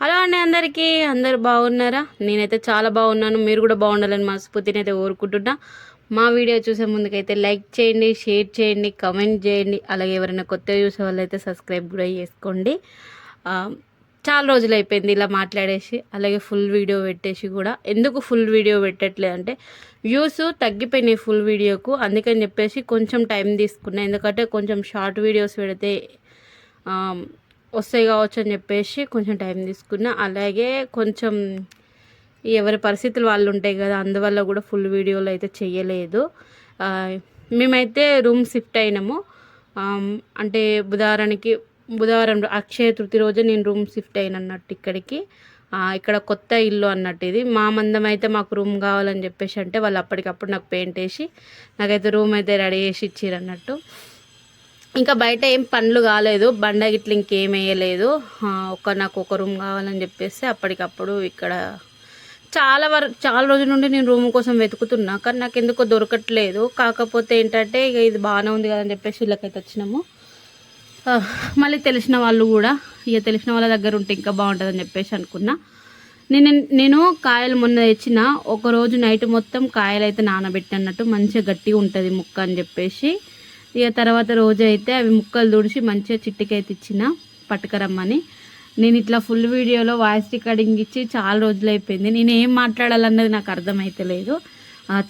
Hello అండి అందరికీ. అందరు బాగున్నారా? నేనైతే చాలా బాగున్నాను. మీరు కూడా బాగుండాలని మనస్ఫూర్తిని అయితే కోరుకుంటున్నా. మా వీడియో చూసే ముందుకైతే లైక్ చేయండి షేర్ చేయండి కమెంట్ చేయండి. అలాగే ఎవరైనా కొత్తగా చూసే వాళ్ళైతే సబ్స్క్రైబ్ కూడా చేసుకోండి. చాలా రోజులు అయిపోయింది ఇలా మాట్లాడేసి అలాగే ఫుల్ వీడియో పెట్టేసి కూడా. ఎందుకు ఫుల్ వీడియో పెట్టట్లేదు అంటే వ్యూస్ తగ్గిపోయినాయి ఫుల్ వీడియోకు. అందుకని చెప్పేసి కొంచెం టైం తీసుకున్నా. ఎందుకంటే కొంచెం షార్ట్ వీడియోస్ పెడితే వస్తాయి కావచ్చు అని చెప్పేసి కొంచెం టైం తీసుకున్నా. అలాగే కొంచెం ఎవరి పరిస్థితులు వాళ్ళు ఉంటాయి కదా అందువల్ల కూడా ఫుల్ వీడియోలు అయితే చేయలేదు మేమైతే రూమ్ షిఫ్ట్ అయినాము. అంటే బుధవారానికి బుధవారం అక్షయ తృతి రోజు నేను రూమ్ షిఫ్ట్ అయిన అన్నట్టు ఇక్కడికి. ఇక్కడ కొత్త ఇల్లు అన్నట్టు ఇది. మా మందం అయితే మాకు రూమ్ కావాలని చెప్పేసి అంటే వాళ్ళు అప్పటికప్పుడు నాకు పెయింట్ వేసి నాకైతే రూమ్ అయితే రెడీ చేసి ఇచ్చారు అన్నట్టు ఇంకా బయట ఏం పనులు కాలేదు. బండ గిట్ల ఇంకేం వేయలేదు. ఒక నాకు ఒక రూమ్ కావాలని చెప్పేసి అప్పటికప్పుడు ఇక్కడ చాలా వరకు చాలా రోజుల నుండి నేను రూమ్ కోసం వెతుకుతున్నా. కానీ నాకు ఎందుకో దొరకట్లేదు. కాకపోతే ఏంటంటే ఇక ఇది బాగానే ఉంది కదా అని చెప్పేసి వీళ్ళకైతే వచ్చినాము. మళ్ళీ తెలిసిన వాళ్ళు కూడా ఇక తెలిసిన వాళ్ళ దగ్గర ఉంటే ఇంకా బాగుంటుందని చెప్పేసి అనుకున్నా. నేను నేను కాయలు మొన్న తెచ్చిన. ఒక రోజు నైట్ మొత్తం కాయలు అయితే నానబెట్టినట్టు మంచిగా గట్టిగా ఉంటుంది ముక్క అని చెప్పేసి. ఇక తర్వాత రోజు అయితే అవి ముక్కలు తుడిచి మంచిగా చిట్టికైతే ఇచ్చిన పట్టుకరమ్మని. నేను ఇట్లా ఫుల్ వీడియోలో వాయిస్ రికార్డింగ్ ఇచ్చి చాలా రోజులు అయిపోయింది నేను ఏం మాట్లాడాలన్నది నాకు అర్థమైతలేదు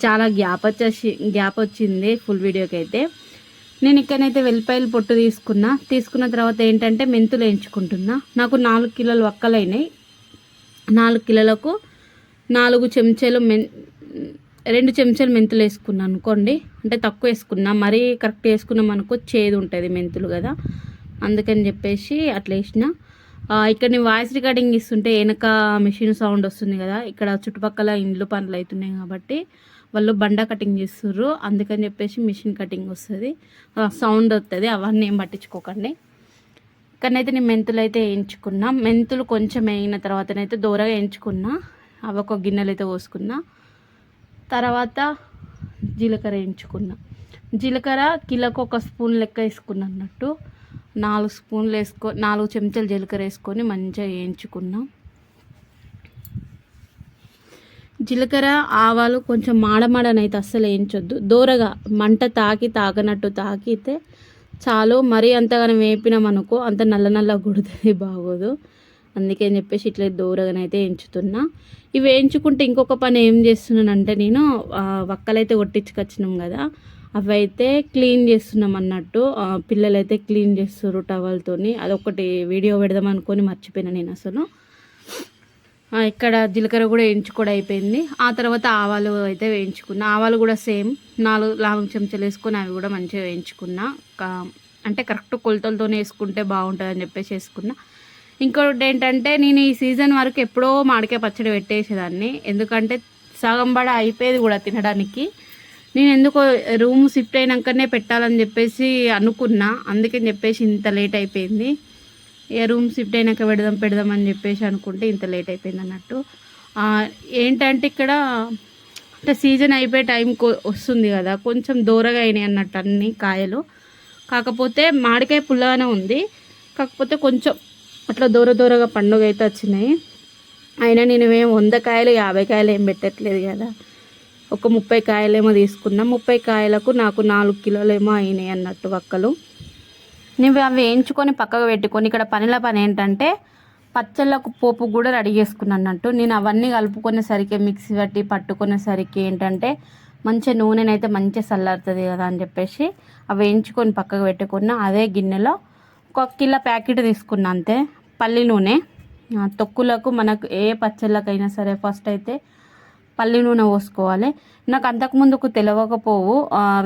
చాలా గ్యాప్ వచ్చేసి గ్యాప్ వచ్చింది ఫుల్ వీడియోకి అయితే నేను ఇక్కడనైతే వెల్లిపాయలు పొట్టు తీసుకున్నా. తీసుకున్న తర్వాత ఏంటంటే మెంతులు వేయించుకుంటున్నా. నాకు నాలుగు కిలోలు ఒక్కలైనాయి నాలుగు కిలోలకు నాలుగు చెంచాలు మెన్ రెండు చెంచాలు మెంతులు వేసుకున్నాను అనుకోండి. అంటే తక్కువ వేసుకున్నా మరీ కరెక్ట్ వేసుకున్నాం అనుకో చేదు ఉంటుంది మెంతులు కదా. అందుకని చెప్పేసి అట్లా వేసిన. ఇక్కడ నేను వాయిస్ రికార్డింగ్ ఇస్తుంటే వెనక మిషన్ సౌండ్ వస్తుంది కదా. ఇక్కడ చుట్టుపక్కల ఇండ్లు పనులు అవుతున్నాయి కాబట్టి వాళ్ళు బండ కటింగ్ చేస్తుర్రు. అందుకని చెప్పేసి మిషన్ కటింగ్ వస్తుంది. సౌండ్ వస్తుంది అవన్నీ ఏం పట్టించుకోకండి. ఇక్కడనైతే నేను మెంతులు అయితే వేయించుకున్నా. మెంతులు కొంచెం వేయిన తర్వాతనైతే దూరగా వేయించుకున్నా. అవి ఒక గిన్నెలు అయితే పోసుకున్నా. తర్వాత జీలకర్ర వేయించుకున్నా. జీలకర్ర కిలోకి ఒక స్పూన్ లెక్క వేసుకున్నా అన్నట్టు. నాలుగు స్పూన్లు వేసుకో నాలుగు చెంచాలు జీలకర్ర వేసుకొని మంచిగా వేయించుకున్నా. జీలకర్ర ఆవాలు కొంచెం మాడమాడనైతే అస్సలు వేయించొద్దు. దూరగా మంట తాకి తాగనట్టు తాకితే చాలు. మరీ అంతగానం వేపినాం అనుకో అంత నల్ల నల్ల గుడుతుంది బాగోదు. అందుకే అని చెప్పేసి ఇట్లా దూరగానైతే ఎంచుతున్నా. ఇవి వేయించుకుంటే ఇంకొక పని ఏం చేస్తున్నానంటే నేను వక్కలైతే కొట్టించుకొచ్చినాం కదా అవి అయితే క్లీన్ చేస్తున్నాం అన్నట్టు. పిల్లలైతే క్లీన్ చేస్తారు టవల్తోని. అదొకటి వీడియో పెడదాం అనుకొని మర్చిపోయినా నేను అసలు. ఇక్కడ జీలకర్ర కూడా వేయించుకోవడం అయిపోయింది. ఆ తర్వాత ఆవాలు అయితే వేయించుకున్నా. ఆవాలు కూడా సేమ్. నాలుగు లాంగ్ చెంచాలు వేసుకొని అవి కూడా మంచిగా వేయించుకున్నా. అంటే కరెక్ట్ కొలతలతోనే వేసుకుంటే బాగుంటుంది అని చెప్పేసి వేసుకున్నా. ఇంకొకటి ఏంటంటే నేను ఈ సీజన్ వరకు ఎప్పుడో మామిడికాయ పచ్చడి పెట్టేసేదాన్ని. ఎందుకంటే సగం బడ అయిపోయేది కూడా తినడానికి. నేను ఎందుకో రూమ్ షిఫ్ట్ అయినాకనే పెట్టాలని చెప్పేసి అనుకున్నా. అందుకని చెప్పేసి ఇంత లేట్ అయిపోయింది. ఏ రూమ్ షిఫ్ట్ అయినాక పెడదాం పెడదాం అని చెప్పేసి అనుకుంటే ఇంత లేట్ అయిపోయింది అన్నట్టు. ఏంటంటే ఇక్కడ అంటే సీజన్ అయిపోయే టైం వస్తుంది కదా కొంచెం దూరగా అయినాయి అన్నట్టు అన్ని కాయలు. కాకపోతే మామిడికాయ పుల్లగానే ఉంది. కాకపోతే కొంచెం అట్లా దూర దూరగా పండుగ అయితే వచ్చినాయి. అయినా నేను ఏం వంద కాయలు యాభై కాయలు ఏం పెట్టట్లేదు కదా. ఒక ముప్పై కాయలేమో తీసుకున్నా. ముప్పై కాయలకు నాకు నాలుగు కిలోలేమో అయినాయి అన్నట్టు వక్కలు. నేను అవి వేయించుకొని పక్కకు పెట్టుకొని ఇక్కడ పనిల పని ఏంటంటే పచ్చళ్ళకు పోపు కూడా రెడీ చేసుకున్నాను అన్నట్టు. నేను అవన్నీ కలుపుకునేసరికి మిక్సీ పట్టి పట్టుకునేసరికి ఏంటంటే మంచి నూనెనైతే మంచిగా చల్లారుతుంది కదా అని చెప్పేసి అవి వేయించుకొని పక్కకు పెట్టుకున్న. అదే గిన్నెలో ఒక కిలో ప్యాకెట్ తీసుకున్నా అంతే. పల్లి నూనె తొక్కులకు మనకు ఏ పచ్చళ్ళకైనా సరే ఫస్ట్ అయితే పల్లి నూనె పోసుకోవాలి. నాకు అంతకుముందుకు తెలియకపోవు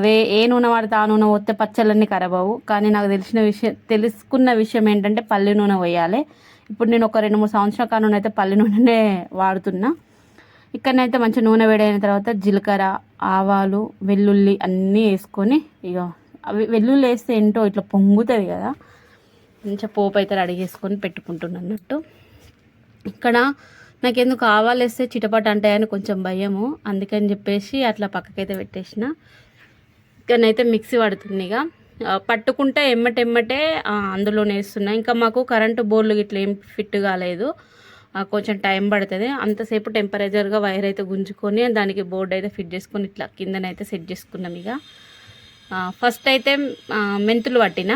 వే ఏ నూనె వాడితే ఆ నూనె పోతే పచ్చళ్ళన్నీ ఖరాబ్ అవ్వు. కానీ నాకు తెలిసిన విషయం తెలుసుకున్న విషయం ఏంటంటే పల్లి నూనె పోయాలి. ఇప్పుడు నేను ఒక రెండు మూడు సంవత్సరాల కాలం అయితే పల్లి నూనెనే వాడుతున్నా. ఇక్కడనైతే మంచి నూనె వేడైన తర్వాత జీలకర్ర ఆవాలు వెల్లుల్లి అన్నీ వేసుకొని ఇక అవి వెల్లుల్లి వేస్తే ఏంటో ఇట్లా పొంగుతుంది కదా. మంచిగా పోపు అయితే రెడీ చేసుకొని పెట్టుకుంటున్నాను అన్నట్టు. ఇక్కడ నాకెందుకు ఎందుకు వేస్తే చిటపట అంటాయని కొంచెం భయము. అందుకని చెప్పేసి అట్లా పక్కకైతే పెట్టేసిన. ఇక్కడనైతే మిక్సీ పడుతుంది ఇక. పట్టుకుంటే ఎమ్మటెమ్మటే అందులోనే వేస్తున్నా. ఇంకా మాకు కరెంటు బోర్లు ఇట్లా ఏం ఫిట్ కాలేదు. కొంచెం టైం పడుతుంది. అంతసేపు టెంపరేచర్గా వైర్ అయితే గుంజుకొని దానికి బోర్డు అయితే ఫిట్ చేసుకొని ఇట్లా కిందనైతే సెట్ చేసుకున్నాం ఇక. ఫస్ట్ అయితే మెంతులు పట్టిన.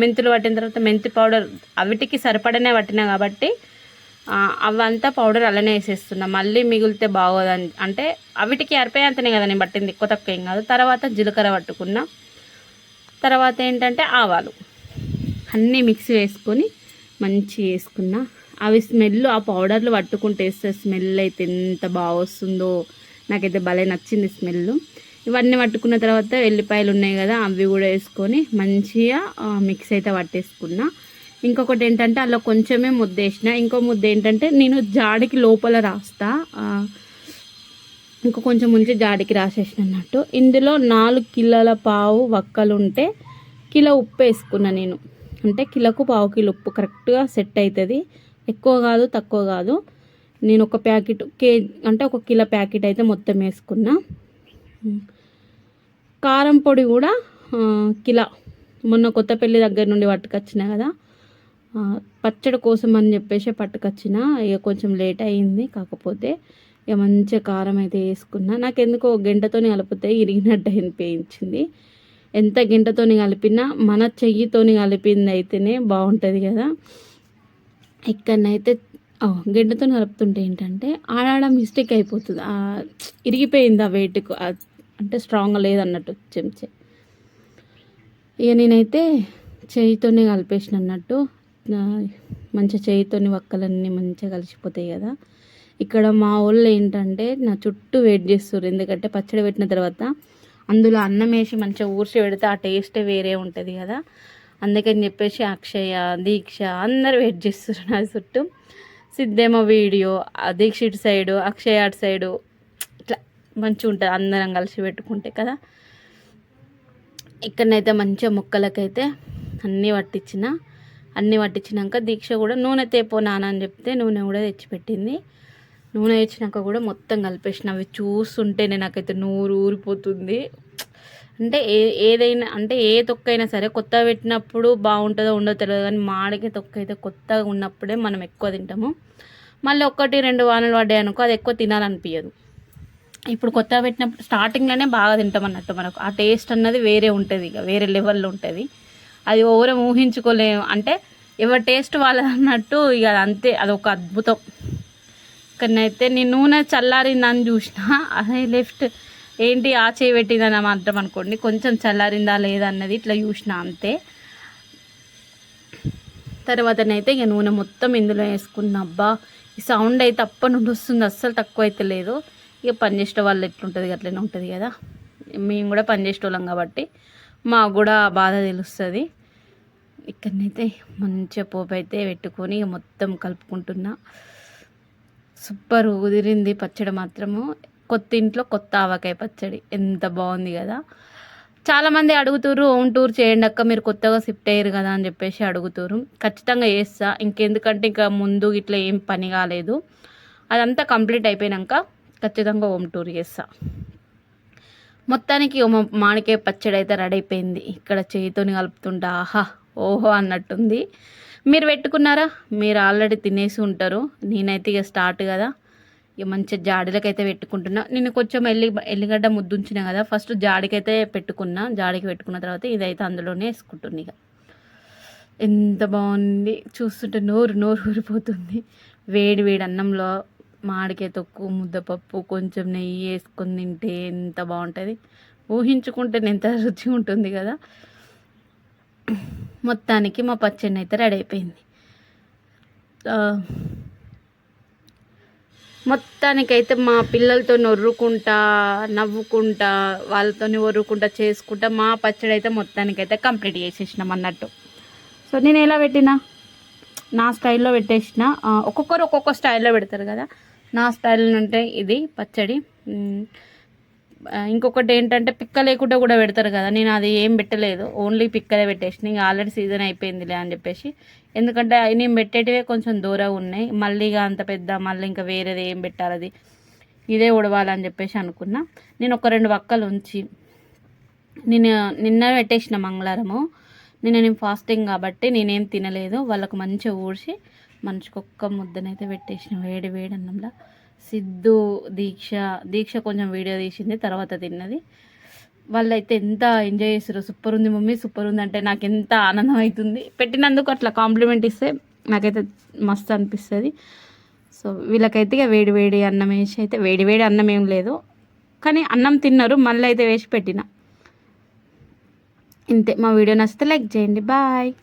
మెంతులు పట్టిన తర్వాత మెంతి పౌడర్ అవిటికి సరిపడనే పట్టిన కాబట్టి అవంతా పౌడర్ అలానే వేసేస్తున్నా. మళ్ళీ మిగిలితే బాగోదని అంటే అవిటికి అరిపోయేంతనే కదా నేను పట్టింది ఎక్కువ తక్కువ ఏం కాదు. తర్వాత జీలకర్ర పట్టుకున్నా. తర్వాత ఏంటంటే ఆవాలు. అన్నీ మిక్సీ వేసుకొని మంచి వేసుకున్నా. అవి స్మెల్ ఆ పౌడర్లు పట్టుకుంటే వేస్తే స్మెల్ అయితే ఎంత బాగా వస్తుందో నాకైతే భలే నచ్చింది స్మెల్ ఇవన్నీ పట్టుకున్న తర్వాత ఎల్లిపాయలు ఉన్నాయి కదా అవి కూడా వేసుకొని మంచిగా మిక్స్ అయితే పట్టేసుకున్నా. ఇంకొకటి ఏంటంటే అలా కొంచెమే ముద్ద వేసిన ఇంకో ముద్ద ఏంటంటే నేను జాడికి లోపల రాస్తా ఇంకా ఇంకో కొంచెం ముంచి జాడికి రాసేసిన అన్నట్టు. ఇందులో నాలుగు కిలోల పావు వక్కలు ఉంటే కిలో ఉప్పు వేసుకున్నా నేను. అంటే కిలోకు పావు కిలో ఉప్పు కరెక్ట్గా సెట్ అవుతుంది ఎక్కువ కాదు తక్కువ కాదు. నేను ఒక ప్యాకెట్ కే అంటే ఒక కిలో ప్యాకెట్ అయితే మొత్తం వేసుకున్నా. కారం పొడి కూడా కిలా కిలో. మొన్న కొత్తపల్లి దగ్గర నుండి పట్టుకొచ్చిన కదా. పచ్చడి కోసం అని చెప్పేసి పట్టుకొచ్చిన. ఇక కొంచెం లేట్ అయింది. కాకపోతే ఇక మంచిగా కారం అయితే వేసుకున్నా. నాకు ఎందుకో గంటతోని కలిపితే ఇరిగినట్టు అనిపించింది. ఎంత గంటతోని కలిపినా మన చెయ్యితోని కలిపింది అయితేనే బాగుంటుంది కదా. ఇక్కడనైతే ఓ, గంటతో కలుపుతుంటే ఏంటంటే ఆడాడ మిస్టేక్ అయిపోతుంది. ఇరిగిపోయింది ఆ వెయిట్కు అంటే స్ట్రాంగ్ లేదన్నట్టు చెంచే. ఇక నేనైతే చేయితోనే కలిపేసిన అన్నట్టు మంచిగా చేయితోని వక్కలన్నీ మంచిగా కలిసిపోతాయి కదా. ఇక్కడ మా వాళ్ళు ఏంటంటే నా చుట్టూ వెయిట్ చేస్తారు ఎందుకంటే పచ్చడి పెట్టిన తర్వాత అందులో అన్నం వేసి మంచిగా ఊర్చి పెడితే ఆ టేస్టే వేరే ఉంటుంది కదా. అందుకని చెప్పేసి అక్షయ దీక్ష అందరు వెయిట్ చేస్తారు నా చుట్టూ. సిద్ధేమో వీడియో ఆ దీక్ష ఇటు సైడు అక్షయ అటు సైడు మంచిగా ఉంటుంది అందరం కలిసి పెట్టుకుంటే కదా. ఇక్కడనైతే మంచిగా మొక్కలకైతే అన్నీ పట్టించిన. అన్నీ పట్టించినాక దీక్ష కూడా నూనె తేపో నాన్న అని చెప్తే నూనె కూడా తెచ్చిపెట్టింది. నూనె తెచ్చినాక కూడా మొత్తం కలిపేసిన. అవి చూస్తుంటేనే నాకైతే నూరు ఊరిపోతుంది. అంటే ఏ ఏదైనా అంటే ఏ తొక్క అయినా సరే కొత్తగా పెట్టినప్పుడు బాగుంటుందో ఉండదో తెలియదు కానీ మాడికి తొక్క అయితే కొత్తగా ఉన్నప్పుడే మనం ఎక్కువ తింటాము. మళ్ళీ ఒక్కటి రెండు వానలు పడ్డాయి అనుకో అది ఎక్కువ తినాలనిపించదు ఇప్పుడు కొత్తగా పెట్టినప్పుడు స్టార్టింగ్లోనే బాగా తింటాం అన్నట్టు మనకు. ఆ టేస్ట్ అన్నది వేరే ఉంటుంది ఇక వేరే లెవెల్లో ఉంటుంది. అది ఓవరం ఊహించుకోలేము. అంటే ఎవరి టేస్ట్ వాళ్ళది అన్నట్టు ఇక అది అంతే అది ఒక అద్భుతం. అయితే నేను నూనె చల్లారిందని చూసిన అదే లెఫ్ట్ ఏంటి ఆ చేయి పెట్టిందని మాత్రం అనుకోండి కొంచెం చల్లారిందా లేదా అన్నది ఇట్లా చూసిన అంతే. తర్వాతనైతే ఇక నూనె మొత్తం ఇందులో వేసుకున్న అబ్బా ఈ సౌండ్ అయితే అప్పటి నుండి వస్తుంది అస్సలు తక్కువ అయితే లేదు. ఇక పనిచేసే వాళ్ళు ఎట్లుంటుంది అట్లనే ఉంటుంది కదా. మేము కూడా పనిచేసేటోళ్ళం కాబట్టి మాకు కూడా బాధ తెలుస్తుంది. ఇక్కడనైతే మంచిగా పోపు అయితే పెట్టుకొని ఇక మొత్తం కలుపుకుంటున్నా. సూపర్ కుదిరింది పచ్చడి మాత్రము. కొత్త ఇంట్లో కొత్త ఆవకాయ పచ్చడి. ఎంత బాగుంది కదా. చాలామంది అడుగుతురు హోమ్ టూర్ చేయండి అక్క మీరు కొత్తగా షిఫ్ట్ అయ్యారు కదా అని చెప్పేసి అడుగుతురు ఖచ్చితంగా చేస్తా. ఇంకెందుకంటే ఇంకా ముందు ఇట్లా ఏం పని కాలేదు. అదంతా కంప్లీట్ అయిపోయినాక ఖచ్చితంగా హోమ్ టూర్ చేస్తా. మొత్తానికి ఓ మా- మామిడికాయ పచ్చడి అయితే రెడీ అయిపోయింది. ఇక్కడ చేయితోని కలుపుతుంటా. ఆహా ఓహో అన్నట్టుంది. మీరు పెట్టుకున్నారా? మీరు ఆల్రెడీ తినేసి ఉంటారు. నేనైతే ఇక స్టార్ట్ కదా. ఇక మంచిగా జాడీలకైతే పెట్టుకుంటున్నా. నేను కొంచెం ఎల్లి ఎల్లిగడ్డ ముద్దుంచిన కదా. ఫస్ట్ జాడికైతే పెట్టుకున్నా. జాడికి పెట్టుకున్న తర్వాత ఇదైతే అందులోనే వేసుకుంటుంది ఇక. ఎంత బాగుంది. చూస్తుంటే నోరు నోరు ఊరిపోతుంది. వేడి వేడి అన్నంలో మామిడికాయ తొక్కు ముద్దపప్పు కొంచెం నెయ్యి వేసుకొని తింటే ఎంత బాగుంటుంది? ఊహించుకుంటే ఎంత రుచి ఉంటుంది కదా? మొత్తానికి మా పచ్చడి అయితే రెడీ అయిపోయింది. మొత్తానికైతే మా పిల్లలతో నొర్రుకుంటా నవ్వుకుంటా వాళ్ళతోని ఒర్రుకుంటా చేసుకుంటా మా పచ్చడి అయితే మొత్తానికైతే కంప్లీట్ చేసేసినాం అన్నట్టు. సో నేను ఎలా పెట్టినా? నా స్టైల్లో పెట్టేసిన. ఒక్కొక్కరు ఒక్కొక్క స్టైల్లో పెడతారు కదా? నా స్టైల్ అంటే ఇది పచ్చడి. ఇంకొకటి ఏంటంటే పిక్క లేకుండా కూడా పెడతారు కదా నేను అది ఏం పెట్టలేదు. ఓన్లీ పిక్కలే పెట్టేసిన. ఇంకా ఆల్రెడీ సీజన్ అయిపోయిందిలే అని చెప్పేసి. ఎందుకంటే అవి నేను పెట్టేటివే కొంచెం దూరం ఉన్నాయి. మళ్ళీ ఇక అంత పెద్ద మళ్ళీ ఇంకా వేరేది ఏం పెట్టాలి అది ఇదే ఉడవాలని చెప్పేసి అనుకున్నా. నేను ఒక రెండు వక్కలు ఉంచి నేను నిన్న పెట్టేసిన మంగళవారము నిన్న నేను ఫాస్టింగ్ కాబట్టి నేనేం తినలేదు. వాళ్ళకు మంచిగా ఊడ్చి మనిషికి ఒక్క ముద్దనైతే పెట్టేసిన. వేడి వేడి అన్నంలో. సిద్ధు దీక్ష దీక్ష కొంచెం వీడియో తీసింది తర్వాత తిన్నది. వాళ్ళైతే ఎంత ఎంజాయ్ చేస్తారో సూపర్ ఉంది మమ్మీ సూపర్ ఉంది అంటే నాకు ఎంత ఆనందం అవుతుంది పెట్టినందుకు అట్లా కాంప్లిమెంట్ ఇస్తే నాకైతే మస్తు అనిపిస్తుంది. సో వీళ్ళకైతే ఇక వేడి వేడి అన్నం వేసి అయితే వేడి వేడి అన్నం ఏం లేదు. కానీ అన్నం తిన్నారు మళ్ళీ అయితే వేసి పెట్టిన. ఇంతే. మా వీడియో నచ్చితే లైక్ చేయండి. బాయ్.